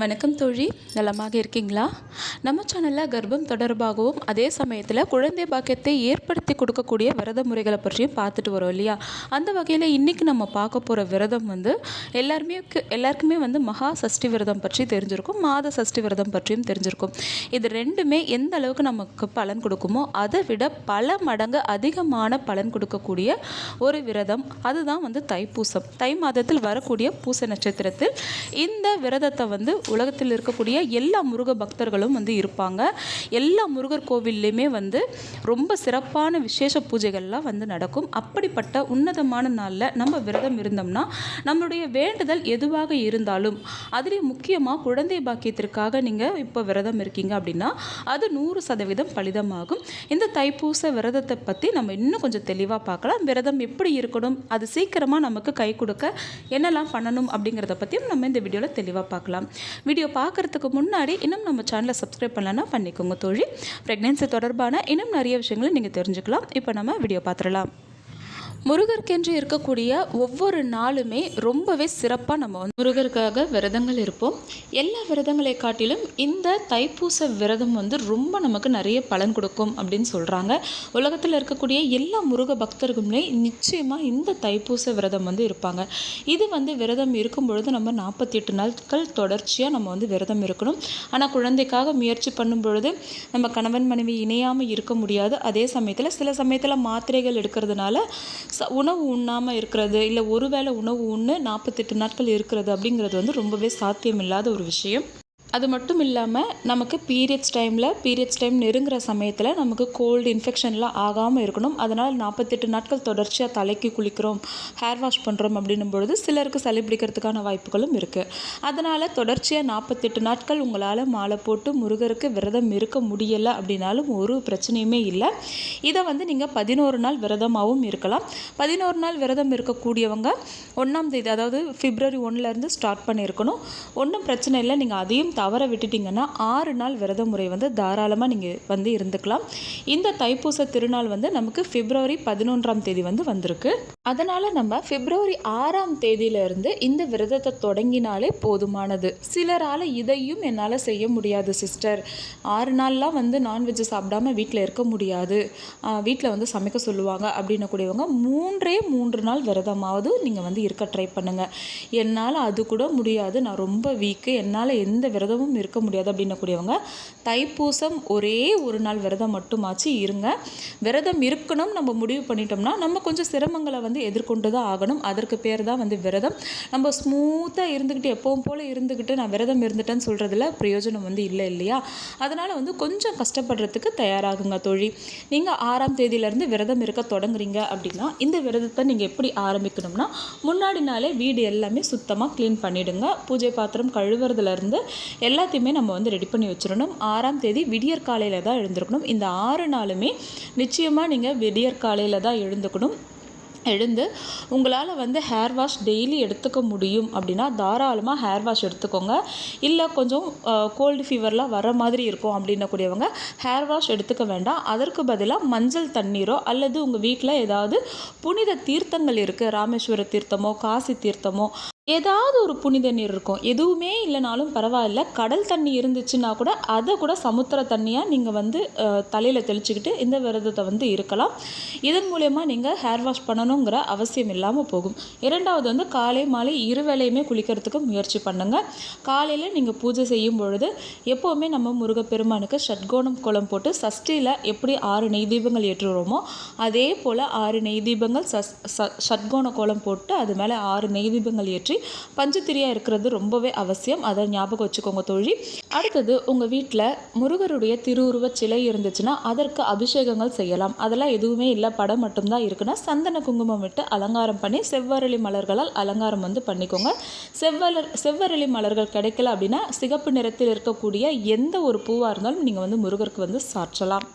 வணக்கம் தோழி. நலமாக இருக்கீங்களா? நம்ம சேனலில் கர்ப்பம் தொடர்பாகவும் அதே சமயத்தில் குழந்தை பாக்கியத்தை ஏற்படுத்தி கொடுக்கக்கூடிய விரத முறைகளை பற்றியும் பார்த்துட்டு வரோம் இல்லையா? அந்த வகையில் இன்றைக்கி நம்ம பார்க்க போகிற விரதம் வந்து எல்லாருமே எல்லாருக்குமே வந்து மகா சஷ்டி விரதம் பற்றி தெரிஞ்சிருக்கும் மாத சஷ்டி விரதம் பற்றியும் தெரிஞ்சிருக்கும். இது ரெண்டுமே எந்த அளவுக்கு நமக்கு பலன் கொடுக்குமோ அதை விட பல மடங்கு அதிகமான பலன் கொடுக்கக்கூடிய ஒரு விரதம். அதுதான் வந்து தைப்பூசம். தை மாதத்தில் வரக்கூடிய பூச நட்சத்திரத்தில் இந்த விரதத்தை வந்து உலகத்தில் இருக்கக்கூடிய எல்லா முருக பக்தர்களும் வந்து இருப்பாங்க. எல்லா முருகர் கோவில்லையுமே வந்து ரொம்ப சிறப்பான விசேஷ பூஜைகள்லாம் வந்து நடக்கும். அப்படிப்பட்ட உன்னதமான நாளில் நம்ம விரதம் இருந்தோம்னா நம்மளுடைய வேண்டுதல் எதுவாக இருந்தாலும் அதுலேயும் முக்கியமாக குழந்தை பாக்கியத்திற்காக நீங்கள் இப்போ விரதம் இருக்கீங்க அப்படின்னா அது நூறு சதவீதம் பலிதமாகும். இந்த தைப்பூச விரதத்தை பற்றி நம்ம இன்னும் கொஞ்சம் தெளிவாக பார்க்கலாம். விரதம் எப்படி இருக்கணும்? அது சீக்கிரமாக நமக்கு கை கொடுக்க என்னெல்லாம் பண்ணணும் அப்படிங்கிறத பற்றியும் நம்ம இந்த வீடியோவில் தெளிவாக பார்க்கலாம். வீடியோ பார்க்குறதுக்கு முன்னாடி இன்னும் நம்ம சேனலை சப்ஸ்கிரைப் பண்ணலன்னா பண்ணிக்கோங்க தோழி. ப்ரெக்னென்சி தொடர்பான இன்னும் நிறைய விஷயங்களை நீங்கள் தெரிஞ்சுக்கலாம். இப்போ நம்ம வீடியோ பார்த்துடலாம். முருகருக்கென்று இருக்கக்கூடிய ஒவ்வொரு நாளுமே ரொம்பவே சிறப்பாக நம்ம வந்து முருகருக்காக விரதங்கள் இருப்போம். எல்லா விரதங்களை காட்டிலும் இந்த தைப்பூச விரதம் வந்து ரொம்ப நமக்கு நிறைய பலன் கொடுக்கும் அப்படின்னு சொல்கிறாங்க உலகத்தில் இருக்கக்கூடிய எல்லா முருக பக்தர்களுமே நிச்சயமாக இந்த தைப்பூச விரதம் வந்து இருப்பாங்க. இது வந்து விரதம் இருக்கும் பொழுது நம்ம நாற்பத்தி எட்டு நாட்கள் தொடர்ச்சியாக நம்ம வந்து விரதம் இருக்கணும். ஆனால் குழந்தைக்காக முயற்சி பண்ணும் பொழுது நம்ம கணவன் மனைவி இணையாமல் இருக்க முடியாது. அதே சமயத்தில் சில சமயத்தில் மாத்திரைகள் எடுக்கிறதுனால ச உணவு உண்ணாமல் இருக்கிறது இல்லை ஒருவேளை உணவு உண்ணு நாற்பத்தெட்டு நாட்கள் இருக்கிறது அப்படிங்கிறது வந்து ரொம்பவே சாத்தியமில்லாத ஒரு விஷயம். அது மட்டும் இல்லாமல் நமக்கு பீரியட்ஸ் டைமில் பீரியட்ஸ் டைம் நெருங்குற சமயத்தில் நமக்கு கோல்டு இன்ஃபெக்ஷன்லாம் ஆகாமல் இருக்கணும். அதனால் நாற்பத்தெட்டு நாட்கள் தொடர்ச்சியாக தலைக்கு குளிக்கிறோம் ஹேர் வாஷ் பண்ணுறோம் அப்படின்னும் பொழுது சிலருக்கு சளி பிடிக்கிறதுக்கான வாய்ப்புகளும் இருக்குது அதனால் தொடர்ச்சியாக நாற்பத்தெட்டு நாட்கள் உங்களால் மாலை போட்டு முருகருக்கு விரதம் இருக்க முடியலை அப்படின்னாலும் ஒரு பிரச்சனையுமே இல்லை. இதை வந்து நீங்கள் பதினோரு நாள் விரதமாகவும் இருக்கலாம். பதினோரு நாள் விரதம் இருக்கக்கூடியவங்க ஒன்றாம் தேதி அதாவது பிப்ரவரி ஒன்றுலேருந்து ஸ்டார்ட் பண்ணியிருக்கணும். ஒன்றும் பிரச்சனை இல்லை. நீங்கள் அதையும் தவற விட்டுட்டிங்கன்னா ஆறு நாள் விரத முறை வந்து தாராளமாக நீங்கள் வந்து இருந்துக்கலாம். இந்த தைப்பூச திருநாள் வந்து நமக்கு பிப்ரவரி பதினொன்றாம் தேதி வந்து வந்திருக்கு. அதனால் நம்ம பிப்ரவரி ஆறாம் தேதியிலிருந்து இந்த விரதத்தை தொடங்கினாலே போதுமானது. சிலரால் இதையும் என்னால் செய்ய முடியாது சிஸ்டர் ஆறு நாள்லாம் வந்து நான்வெஜ் சாப்பிடாம வீட்டில் இருக்க முடியாது. வீட்டில் வந்து சமைக்க சொல்லுவாங்க அப்படின்னக்கூடியவங்க மூன்றே மூன்று நாள் விரதமாவது நீங்கள் வந்து இருக்க ட்ரை பண்ணுங்கள் என்னால் அது கூட முடியாது. நான் ரொம்ப வீக்கு என்னால் எந்த விரதம் விரதமும் இருக்க முடியாது அப்படின்னக்கூடியவங்க தைப்பூசம் ஒரே ஒரு நாள் விரதம் மட்டுமாச்சு இருங்க. விரதம் இருக்கணும் நம்ம முடிவு பண்ணிட்டோம்னா நம்ம கொஞ்சம் சிரமங்களை வந்து எதிர்கொண்டு தான் ஆகணும். அதற்கு பேர் தான் வந்து விரதம். நம்ம ஸ்மூத்தாக இருந்துக்கிட்டு எப்பவும் போல் இருந்துக்கிட்டு நான் விரதம் இருந்துட்டேன்னு சொல்கிறதுல பிரயோஜனம் வந்து இல்லை இல்லையா? அதனால் வந்து கொஞ்சம் கஷ்டப்படுறதுக்கு தயாராகுங்க தோழி. நீங்கள் ஆறாம் தேதியிலேருந்து விரதம் இருக்க தொடங்குறீங்க அப்படின்னா இந்த விரதத்தை நீங்கள் எப்படி ஆரம்பிக்கணும்னா முன்னாடி நாளே வீடு எல்லாமே சுத்தமாக க்ளீன் பண்ணிவிடுங்க பூஜை பாத்திரம் கழுவுறதுலேருந்து எல்லாத்தையுமே நம்ம வந்து ரெடி பண்ணி வச்சிடணும். ஆறாம் தேதி விடியற் காலையில் தான் எழுந்திருக்கணும். இந்த ஆறு நாளுமே நிச்சயமாக நீங்கள் விடியற் காலையில் தான் எழுந்துக்கணும். எழுந்து உங்களால் வந்து ஹேர் வாஷ் டெய்லி எடுத்துக்க முடியும் அப்படின்னா தாராளமாக ஹேர் வாஷ் எடுத்துக்கோங்க. இல்லை கொஞ்சம் கோல்டு ஃபீவர்லாம் வர மாதிரி இருக்கும் அப்படின்னக்கூடியவங்க ஹேர் வாஷ் எடுத்துக்க வேண்டாம். அதற்கு பதிலாக மஞ்சள் தண்ணீரோ அல்லது உங்கள் வீட்டில் ஏதாவது புனித தீர்த்தங்கள் இருக்குது ராமேஸ்வர தீர்த்தமோ காசி தீர்த்தமோ ஏதாவது ஒரு புனித நீர் இருக்கும். எதுவுமே இல்லைனாலும் பரவாயில்ல. கடல் தண்ணி இருந்துச்சுன்னா கூட அதை கூட சமுத்திர தண்ணியாக நீங்கள் வந்து தலையில் தெளிச்சுக்கிட்டு இந்த விரதத்தை வந்து இருக்கலாம். இதன் மூலயமா நீங்கள் ஹேர் வாஷ் பண்ணணுங்கிற அவசியம் இல்லாமல் போகும். இரண்டாவது வந்து காலை மாலை இரு வேளையுமே குளிக்கிறதுக்கு முயற்சி பண்ணுங்கள் காலையில் நீங்கள் பூஜை செய்யும் பொழுது எப்போவுமே நம்ம முருகப்பெருமானுக்கு ஷட்கோணம் கோலம் போட்டு சஷ்டியில் எப்படி ஆறு நெய் தீபங்கள் ஏற்றுறோமோ அதே போல் ஆறு நெய் தீபங்கள் சஸ் ச ஷட்கோண கோலம் போட்டு அது மேலே ஆறு நெய் தீபங்கள் ஏற்றி பஞ்சத்திரியாக இருக்கிறது ரொம்பவே அவசியம். அதை ஞாபகம் வச்சுக்கோங்க தோழி. அடுத்தது உங்கள் வீட்டில் முருகருடைய திருவுருவச் சிலை இருந்துச்சுன்னா அதற்கு அபிஷேகங்கள் செய்யலாம். அதெல்லாம் எதுவுமே இல்லை. படம் மட்டும்தான் இருக்குன்னா சந்தன குங்குமம் விட்டு அலங்காரம் பண்ணி செவ்வரளி மலர்களால் அலங்காரம் வந்து பண்ணிக்கோங்க. செவ்வலர் செவ்வரளி மலர்கள் கிடைக்கல அப்படின்னா சிகப்பு நிறத்தில் இருக்கக்கூடிய எந்த ஒரு பூவாக இருந்தாலும் நீங்கள் வந்து முருகருக்கு வந்து சாற்றலாம்.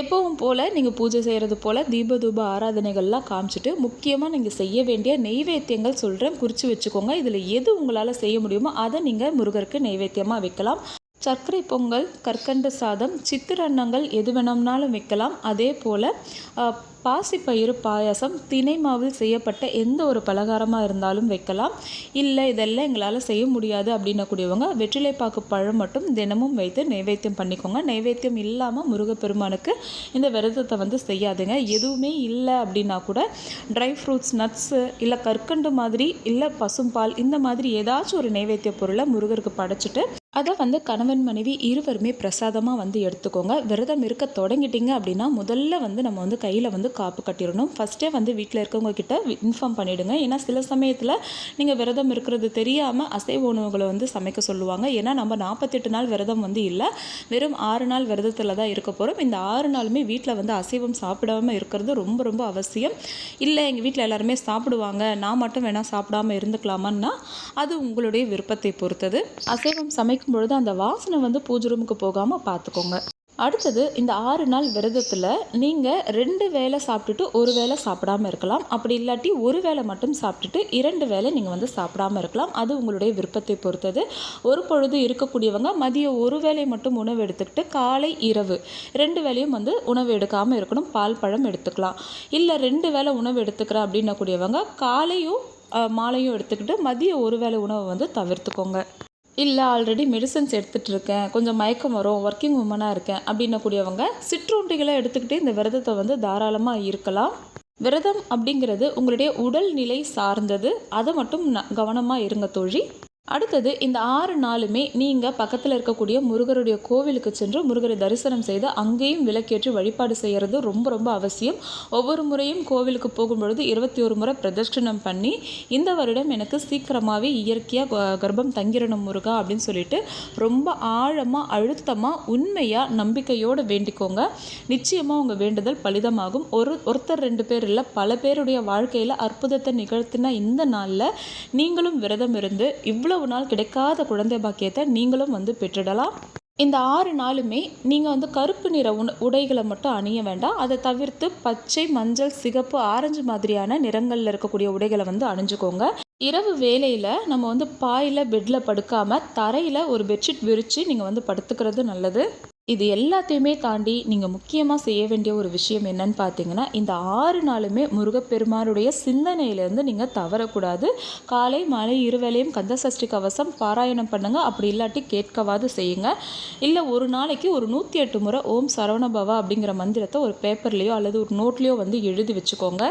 எப்பவும் போல் நீங்கள் பூஜை செய்கிறது போல் தீபதூப ஆராதனைகள்லாம் காமிச்சிட்டு முக்கியமாக நீங்கள் செய்ய வேண்டிய நெய்வேத்தியங்கள் சொல்கிறேன் குறித்து வச்சுக்கோங்க. இதில் எது உங்களால் செய்ய முடியுமோ அதை நீங்கள் முருகருக்கு நெய்வேத்தியமாக வைக்கலாம். சர்க்கரை பொங்கல் கற்கண்டு சாதம் சித்திரன்னங்கள் எது வேணும்னாலும் வைக்கலாம். அதே போல் பாசிப்பயிறு பாயாசம் தினை மாவில் செய்யப்பட்ட எந்த ஒரு பலகாரமாக இருந்தாலும் வைக்கலாம். இல்லை இதெல்லாம் எங்களால் செய்ய முடியாது அப்படின்னக்கூடியவங்க வெற்றிலைப்பாக்கு பழம் மட்டும் தினமும் வைத்து நைவேத்தியம் பண்ணிக்கோங்க. நைவேத்தியம் இல்லாமல் முருகப்பெருமானுக்கு இந்த விரதத்தை வந்து செய்யாதுங்க. எதுவுமே இல்லை அப்படின்னா கூட ட்ரை ஃப்ரூட்ஸ் நட்ஸு இல்லை கற்கண்டு மாதிரி இல்லை பசும்பால் இந்த மாதிரி ஏதாச்சும் ஒரு நைவேத்திய பொருளை முருகருக்கு படைச்சிட்டு அதை வந்து கணவன் மனைவி இருவருமே பிரசாதமாக வந்து எடுத்துக்கோங்க. விரதம் இருக்க தொடங்கிட்டீங்க அப்படின்னா முதல்ல வந்து நம்ம வந்து கையில் வந்து காப்பு கட்டிடணும். ஃபஸ்ட்டே வந்து வீட்டில் இருக்கவங்க கிட்ட இன்ஃபார்ம் பண்ணிவிடுங்க ஏன்னா சில சமயத்தில் நீங்கள் விரதம் இருக்கிறது தெரியாமல் அசைவ உணவுகளை வந்து சமைக்க சொல்லுவாங்க. ஏன்னா நம்ம நாற்பத்தெட்டு நாள் விரதம் வந்து இல்லை. வெறும் ஆறு நாள் விரதத்தில் தான் இருக்க போகிறோம் இந்த ஆறு நாளுமே வீட்டில் வந்து அசைவம் சாப்பிடாம இருக்கிறது ரொம்ப ரொம்ப அவசியம். இல்லை எங்கள் வீட்டில் எல்லாருமே சாப்பிடுவாங்க. நான் மட்டும் வேணால் சாப்பிடாம இருந்துக்கலாமான்னா அது உங்களுடைய விருப்பத்தை பொறுத்தது. அசைவம் சமைக்கும் பொழுது அந்த வாசனை வந்து பூஜை ரூமுக்கு போகாமல் பார்த்துக்கோங்க அடுத்தது இந்த ஆறு நாள் விரதத்தில் நீங்கள் ரெண்டு வேளை சாப்பிட்டுட்டு ஒரு வேளை சாப்பிடாம இருக்கலாம். அப்படி இல்லாட்டி ஒரு வேளை மட்டும் சாப்பிட்டுட்டு இரண்டு வேளை நீங்கள் வந்து சாப்பிடாம இருக்கலாம். அது உங்களுடைய விருப்பத்தை பொறுத்தது. ஒரு பொழுது இருக்கக்கூடியவங்க மதியம் ஒரு வேளை மட்டும் உணவு எடுத்துக்கிட்டு காலை இரவு ரெண்டு வேளையும் வந்து உணவு எடுக்காமல் இருக்கணும். பால் பழம் எடுத்துக்கலாம். இல்லை ரெண்டு வேளை உணவு எடுத்துக்கிற அப்படின்னக்கூடியவங்க காலையும் மாலையும் எடுத்துக்கிட்டு மதியம் ஒரு வேளை உணவை வந்து தவிர்த்துக்கோங்க. இல்லை ஆல்ரெடி மெடிசன்ஸ் எடுத்துகிட்டு இருக்கேன் கொஞ்சம் மயக்கம் வரும் ஒர்க்கிங் உமனாக இருக்கேன் அப்படின்னக்கூடியவங்க சிற்றுண்டிகளை எடுத்துக்கிட்டு இந்த விரதத்தை வந்து தாராளமாக இருக்கலாம். விரதம் அப்படிங்கிறது உங்களுடைய உடல்நிலை சார்ந்தது. அதை மட்டும் கவனமாக இருங்க தோழி. அடுத்தது இந்த ஆறு நாளுமே நீங்கள் பக்கத்தில் இருக்கக்கூடிய முருகருடைய கோவிலுக்கு சென்று முருகரை தரிசனம் செய்து அங்கேயும் விளக்கேற்றி வழிபாடு செய்கிறது ரொம்ப ரொம்ப அவசியம். ஒவ்வொரு முறையும் கோவிலுக்கு போகும்பொழுது இருபத்தி ஒரு முறை பிரதட்சிணம் பண்ணி இந்த வருடம் எனக்கு சீக்கிரமாகவே இயற்கையாக கர்ப்பம் தங்கிடணும் முருகா அப்படின்னு சொல்லிட்டு ரொம்ப ஆழமாக அழுத்தமாக உண்மையாக நம்பிக்கையோடு வேண்டிக்கோங்க. நிச்சயமாக உங்கள் வேண்டுதல் பலிதமாகும். ஒரு ஒருத்தர் ரெண்டு பேர் இல்லை பல பேருடைய வாழ்க்கையில் அற்புதத்தை நிகழ்த்தின இந்த நாளில் நீங்களும் விரதம் இருந்து இவ்வளோ இவ்வளவு நாள் கிடைக்காத குழந்தை பாக்கியத்தை நீங்களும் வந்து பெற்றிடலாம். இந்த ஆறு நாளுமே நீங்கள் வந்து கருப்பு நிற உண உடைகளை மட்டும் அணிய வேண்டாம். அதை தவிர்த்து பச்சை மஞ்சள் சிகப்பு ஆரஞ்சு மாதிரியான நிறங்களில் இருக்கக்கூடிய உடைகளை வந்து அணிஞ்சுக்கோங்க. இரவு வேலையில் நம்ம வந்து பாயில் பெட்டில் படுக்காமல் தரையில் ஒரு பெட்ஷீட் விரித்து நீங்கள் வந்து படுத்துக்கிறது நல்லது. இது எல்லாத்தையுமே தாண்டி நீங்கள் முக்கியமாக செய்ய வேண்டிய ஒரு விஷயம் என்னன்னு பார்த்தீங்கன்னா இந்த ஆறு நாளுமே முருகப்பெருமானுடைய சிந்தனையிலேருந்து நீங்கள் தவறக்கூடாது. காலை மாலை இருவேளையும் கந்த சஷ்டி கவசம் பாராயணம் பண்ணுங்கள் அப்படி இல்லாட்டி கேட்கவாது செய்யுங்க. இல்லை ஒரு நாளைக்கு ஒரு நூற்றி எட்டு முறை ஓம் சரவணபவா அப்படிங்கிற மந்திரத்தை ஒரு பேப்பர்லேயோ அல்லது ஒரு நோட்லேயோ வந்து எழுதி வச்சுக்கோங்க.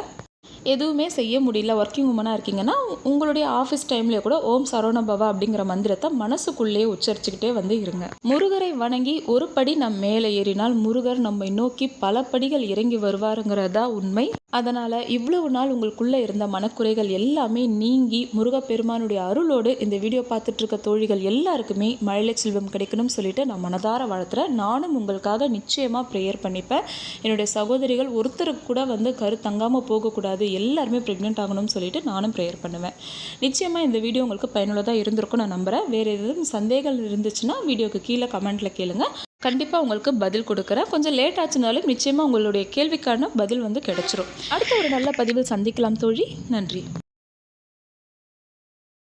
எதுவுமே செய்ய முடியல. ஒர்க்கிங் உமனாக இருக்கீங்கன்னா உங்களுடைய ஆஃபீஸ் டைம்லேயே கூட ஓம் சரவணபவா அப்படிங்கிற மந்திரத்தை மனசுக்குள்ளேயே உச்சரிச்சுக்கிட்டே வந்து இருங்க. முருகரை வணங்கி ஒரு படி நம் மேலே ஏறினால் முருகர் நம்மை நோக்கி பல படிகள் இறங்கி வருவாருங்கிறதா உண்மை. அதனால் இவ்வளவு நாள் உங்களுக்குள்ளே இருந்த மனக்குறைகள் எல்லாமே நீங்கி முருகப்பெருமானுடைய அருளோடு இந்த வீடியோ பார்த்துட்டு இருக்க தோழிகள் எல்லாருக்குமே மழலை செல்வம் கிடைக்கணும்னு சொல்லிட்டு நான் மனதார வாழ்த்துறேன். நானும் உங்களுக்காக நிச்சயமாக ப்ரேயர் பண்ணிப்பேன். என்னுடைய சகோதரிகள் ஒருத்தருக்கு கூட வந்து கரு தங்காமல் போகக்கூடாது எல்லாருமே ப்ரெக்னென்ட் ஆகணும்னு சொல்லிட்டு நானும் ப்ரேயர் பண்ணுவேன். நிச்சயமாக இந்த வீடியோ உங்களுக்கு பயனுள்ளதாக இருந்திருக்கும் நான் நம்புகிறேன் வேறு எதுவும் சந்தேகங்கள் இருந்துச்சுன்னா வீடியோக்கு கீழே கமெண்ட்டில் கேளுங்க. கண்டிப்பாக உங்களுக்கு பதில் கொடுக்குறேன். கொஞ்சம் லேட் ஆச்சுனாலும் நிச்சயமாக உங்களுடைய கேள்விக்கான பதில் வந்து கிடைச்சிரும். அடுத்த ஒரு நல்ல பதிவில் சந்திக்கலாம் தோழி. நன்றி.